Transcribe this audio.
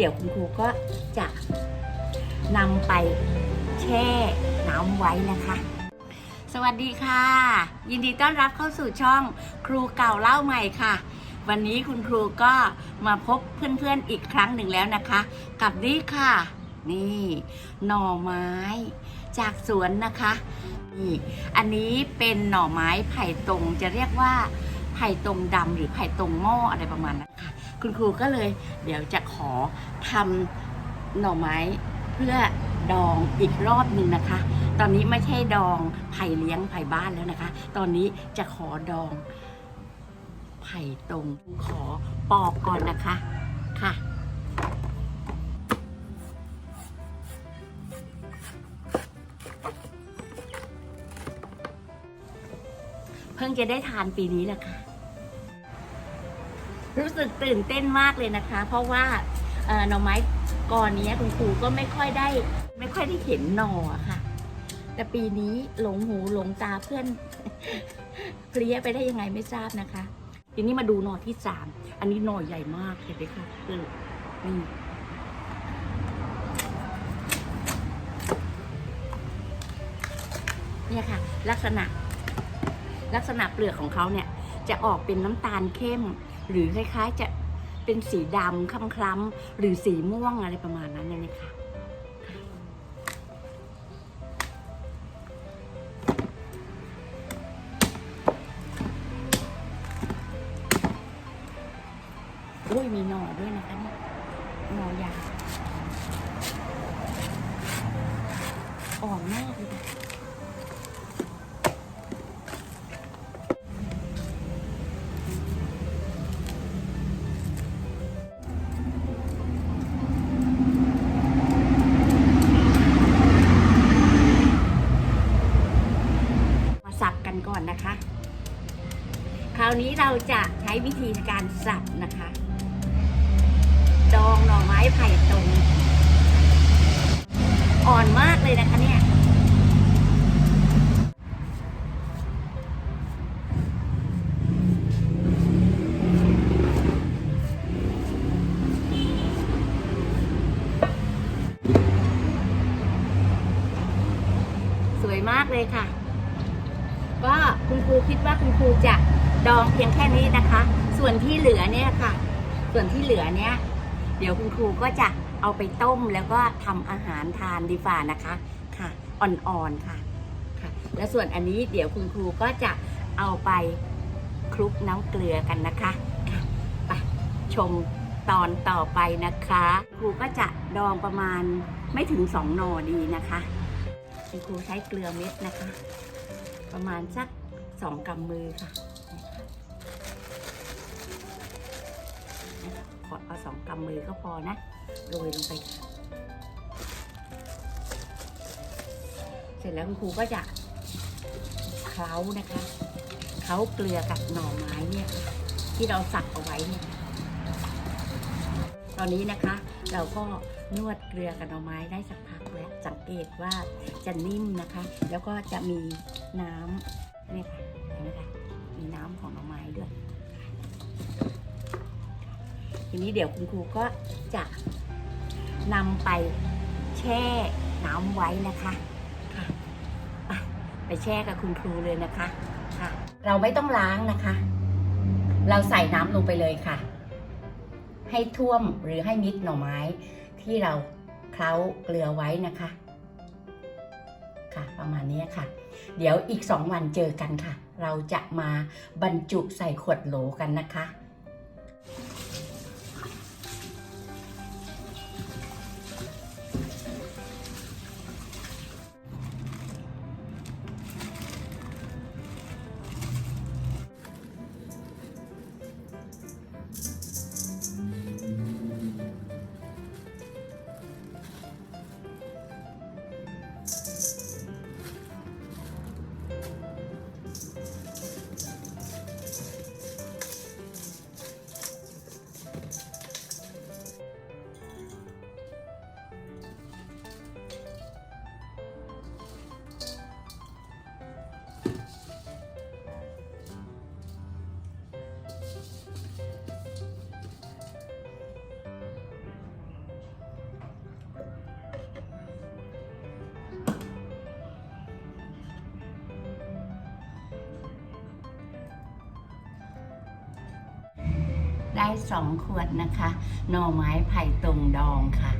เดี๋ยวคุณครูก็จะนำไปแช่น้ำไว้นะคะ สวัสดีค่ะ ยินดีต้อนรับเข้าสู่ช่องครูเก่าเล่าใหม่ค่ะ วันนี้คุณครูก็มาพบเพื่อนๆอีกครั้งหนึ่งแล้วนะคะ กับนี่ค่ะ นี่หน่อไม้ จากสวนนะคะนี่อันนี้เป็นหน่อไม้ไผ่ตรงจะเรียกว่าไผ่ตรงดำหรือไผ่ตรงหม้ออะไรประมาณนั้นค่ะ คุณครูก็เลย เดี๋ยวจะขอทำหน่อไม้เพื่อดองอีกรอบหนึ่งนะคะ ตอนนี้ไม่ใช่ดองไผ่เลี้ยงไผ่บ้านแล้วนะคะ ตอนนี้จะขอดองไผ่ตรงขอปอกก่อนนะคะค่ะเพิ่งจะได้ทานปีนี้แหละค่ะ รู้สึกตื่นเต้นมากเลยนะคะ เพราะว่าหน่อไม้ก่อนนี้คุณครูก็ไม่ค่อยได้ ไม่ค่อยได้เห็นหน่อค่ะ แต่ปีนี้หลงหูหลงตาเพื่อนเพลี้ยไปได้ยังไงไม่ทราบนะคะ ทีนี้มาดูหน่อที่สามอันนี้หน่อใหญ่มากเห็นไหมคะคือนี่เนี่ยค่ะ ลักษณะลักษณะเปลือกของเขาเนี่ย จะออกเป็นน้ำตาลเข้ม หรือคล้ายๆจะเป็นสีดำคล้ำๆหรือสีม่วงอะไรประมาณนั้นเนี่ยนะคะอุ้ยมีหน่อด้วยนะคะนี่หน่อยาวอ่อนมากเลยค่ะ คะคราวนี้เราจะใช้วิธีการสับนะคะ ดองหน่อไม้ไผ่ตรง อ่อนมากเลยนะคะเนี่ยสวยมากเลยค่ะ ก็คุณครูคิดว่าคุณครูจะดองเพียงแค่นี้นะคะ ส่วนที่เหลือเนี่ยค่ะ ส่วนที่เหลือเนี่ย เดี๋ยวคุณครูก็จะเอาไปต้มแล้วก็ทำอาหารทานดีฝ่านะคะค่ะ อ่อนๆค่ะค่ะ และส่วนอันนี้เดี๋ยวคุณครูก็จะเอาไปคลุกน้ำเกลือกันนะคะค่ะไปชมตอนต่อไปนะคะ ครูก็จะดองประมาณไม่ถึงสองหนอดีนะคะ คุณครูใช้เกลือเม็ดนะคะ ประมาณสักสองกำมือค่ะนะคะขอเอาสองกำมือก็พอนะโรยลงไป เสร็จแล้วคุณครูก็จะเคล้านะคะเคล้าเกลือกับหน่อไม้เนี่ยที่เราสับเอาไว้เนี่ยตอนนี้นะคะ เราก็นวดเกลือกับหน่อไม้ได้สักพักแล้วสังเกตว่าจะนิ่มนะคะ แล้วก็จะมีน้ำนี่ค่ะเห็นไหมคะมีน้ำของหน่อไม้ด้วย ทีนี้เดี๋ยวคุณครูก็จะนำไปแช่น้ำไว้นะคะค่ะไปไปแช่กับคุณครูเลยนะคะค่ะ เราไม่ต้องล้างนะคะ เราใส่น้ำลงไปเลยค่ะ ให้ท่วมหรือให้มิดหน่อไม้ที่เราเคล้าเกลือไว้นะคะ ค่ะ ประมาณนี้ค่ะ เดี๋ยวอีก 2 วันเจอกันค่ะ เราจะมาบรรจุใส่ขวดโหลกันนะคะ ได้สองขวดนะคะ หน่อไม้ไผ่ตรงดองค่ะ